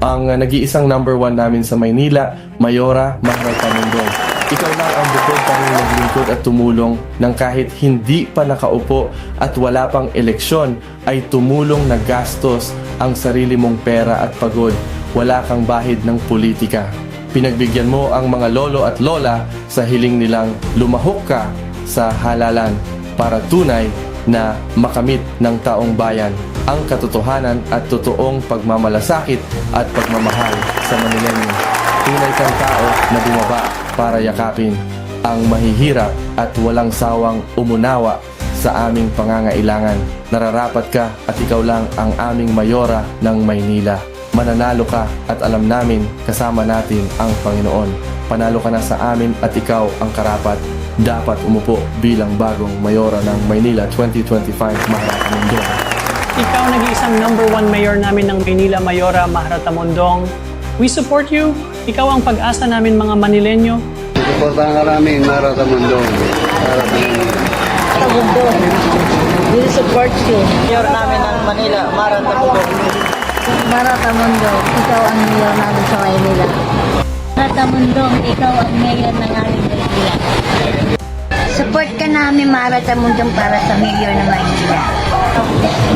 ang uh, nag-iisang number one namin sa Maynila, Mayora Mahal Tamundong. Ikaw lang ang bukod pa rin naglingkod at tumulong nang kahit hindi pa nakaupo at wala pang eleksyon ay tumulong na gastos ang sarili mong pera at pagod. Wala kang bahid ng politika. Pinagbigyan mo ang mga lolo at lola sa hiling nilang lumahok ka sa halalan para tunay na makamit ng taong bayan ang katotohanan at totoong pagmamalasakit at pagmamahal sa Manilenyo. Tunay kang tao na bumaba para yakapin ang mahihirap at walang sawang umunawa sa aming pangangailangan. Nararapat ka at ikaw lang ang aming mayora ng Maynila. Mananalo ka at alam namin kasama natin ang Panginoon. Panalo ka na sa amin at ikaw ang karapat dapat umupo bilang bagong mayora ng Maynila 2025 Maharata Mundo. Ikaw nag-iisang number one mayor namin ng Maynila, Mayora Maharata Mondong. We support you. Ikaw ang pag-asa namin mga Manilenyo. Suportahan ka namin, Mundo. Tagundo. We support you. Mayor namin ng Manila. Marata Mundo, ikaw ang mayor namin sa Maynila. Marata Mundo, ikaw ang mayor ng aming Maynila. Support ka namin, Marata Mundo, para sa mayor ng Maynila.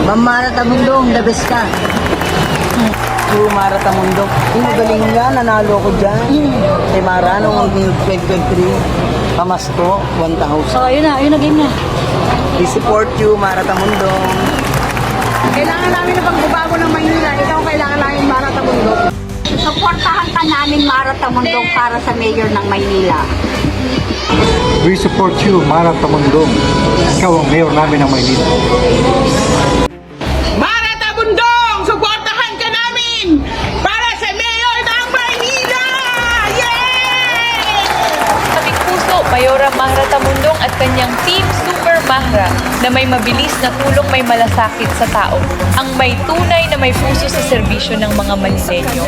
Ma'am Marata Mundo, the best ka. True Mara Tamundo. Yung magaling nga, nanalo ko dyan. Kay Mara, nung 2023, pamasko, 1,000. So, yun na, yun na game na. We support you, Mara Tamundo. Kailangan namin ng pagbabago ng Maynila. Ikaw kailangan namin Marata Mundo. Suportahan ka namin Marata Mundong para sa mayor ng Maynila. We support you, Mara Tamundong. Ikaw ang mayor namin ng Maynila. Mayora Mahra Tamundong at kanyang Team Super Mahra na may mabilis na tulong may malasakit sa tao. Ang may tunay na may puso sa serbisyo ng mga Manilenyo.